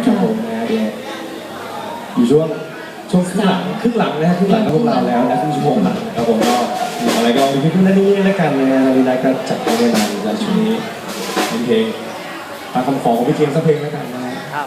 นะครับผมนะฮะเนี่ยอยู่ช่วงช่วงครึ่งหลังครึ่งหลังนะฮะครึ่งหลังของพวกเราแล้วนะครึ่งชั่วโมงหลังนะครับผมก็อะไรก็มีพี่ๆนั่นนี่แล้วกันนะฮะมีได้ก็จัดไปได้นานในช่วงนี้เป็นเพลงตามคำขอของพี่เทียมสักเพลงแล้วกันนะครับ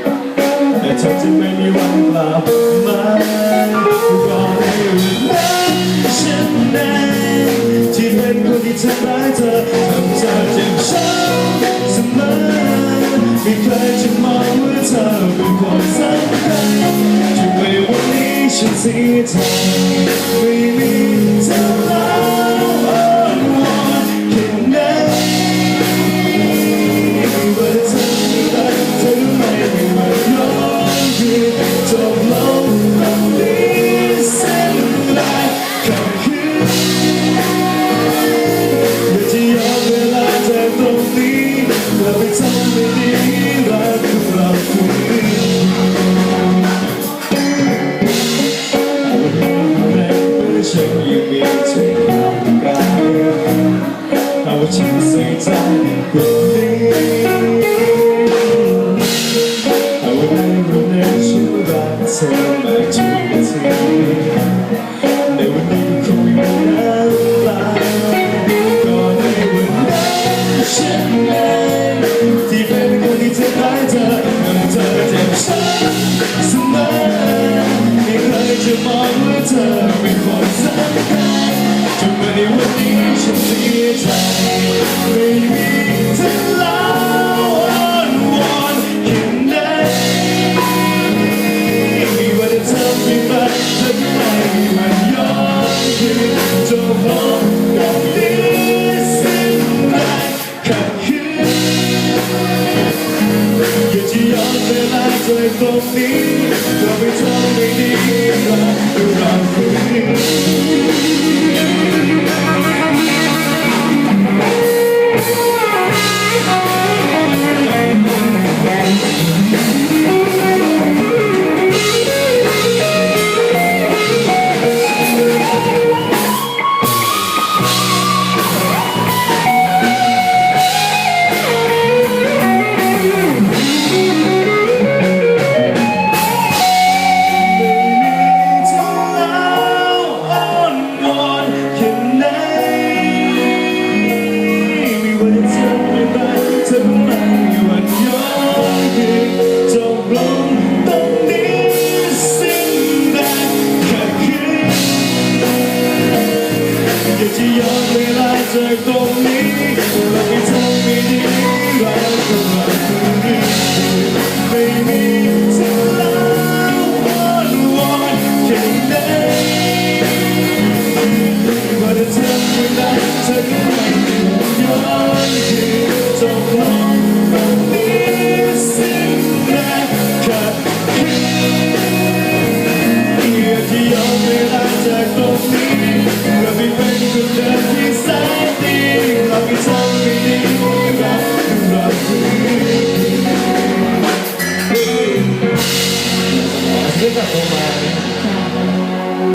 เห็นมาจากไหนอยากจะขอวันนี้ฉันเองต้องเสียเธอจะไม่มีวันกลับมาก็ในวันนั้นฉันนั้นที่เป็นคนที่ทำร้ายเธอทำเธอเจ็บช้ำเสมอไม่เคยจะมองว่าเธอเป็นคนสำคัญจนในวันนี้ฉันเสียใจ ยังมีเธออยู่กายเอาว่าฉันใส่ใจกว่านี้ I would never let you back to my duty ในวันนี้คงไม่มีน้ำตาก็ในวันนั้นฉันเองที่เป็นคนที่เธอร้ายเธอทำเธอเจ็บช้ำเสมอไม่เคยจะมองว่าเธอ ในวันนี้ฉันเสียใจไม่มีเธอแล้วอ้อนวอนแค่ไหนไม่ว่าจะทำอย่างไรฉันไม่มันย้อนคืนจบลงตรงนี้สิ้นแรงขัดขืนอยากจะย้อนเวลาจากตรงนี้ก็ไปทำ จะย้อนเวลาจากตรงนี้เราไม่ทำไม่ดีเราก็มาคืนดีไม่มีเท่ร้วันวันแค่ไหนว่าจะทำไม่ได้เธอก็ไม่ยอมย้อนคืนจบ